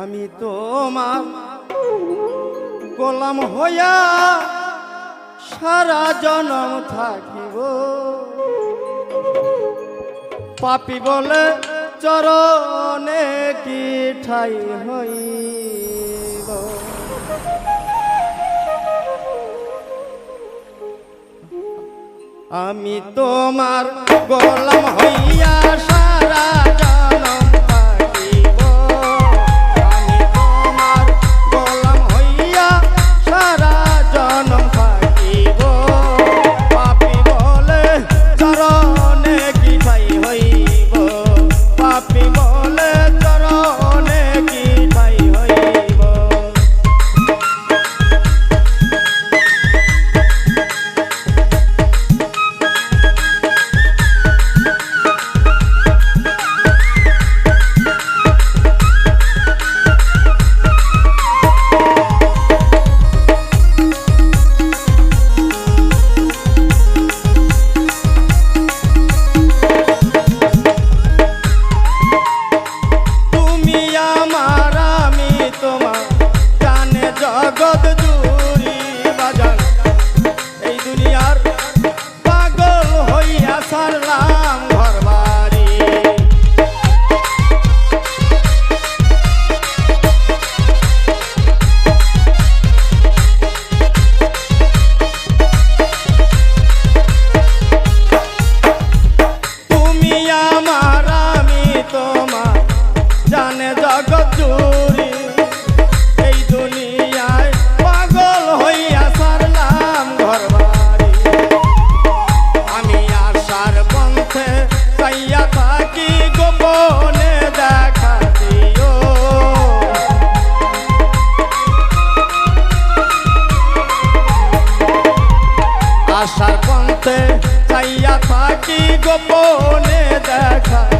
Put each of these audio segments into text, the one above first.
আমি তো মা গোলাম হইয়া সারা জনম থাকিব। পাপি বলে চরণে কি ঠাই হই আমি তোমার গোলাম হইয়া সারা গোপনে দেখা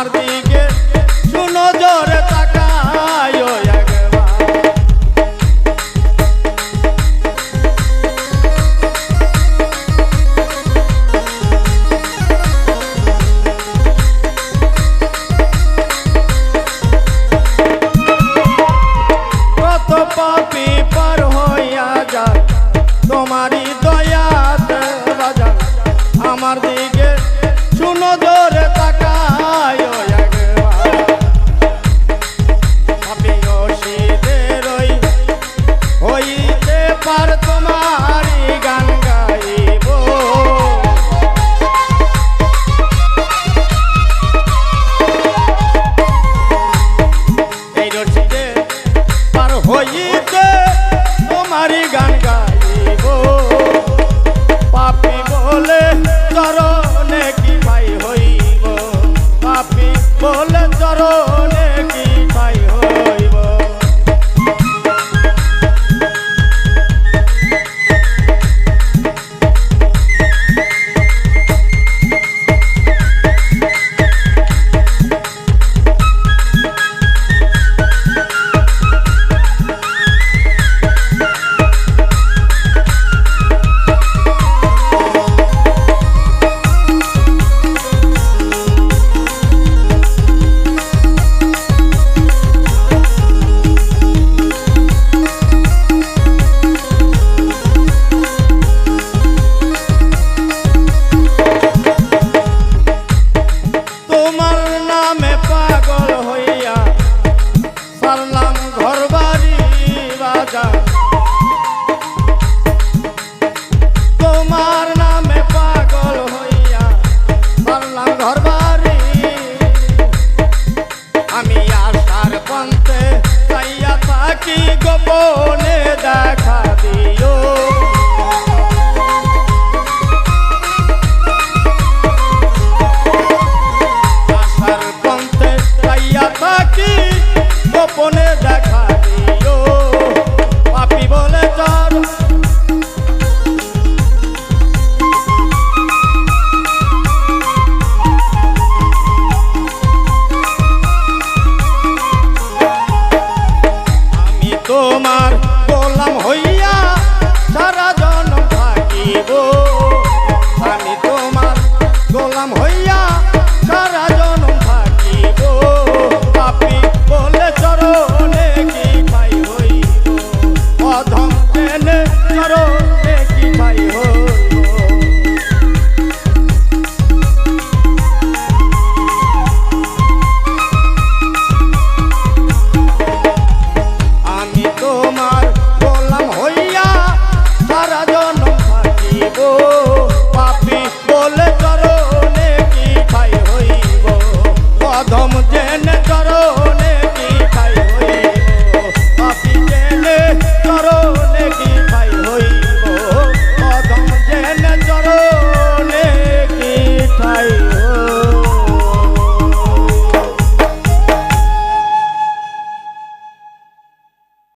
আমার দিয়ে আবার তোমার গান গাইব। এই রসিকে পার হইতে তোমার গান গাইব। পাপি বলে চরণ থাকি গোপনে দেখা দিও?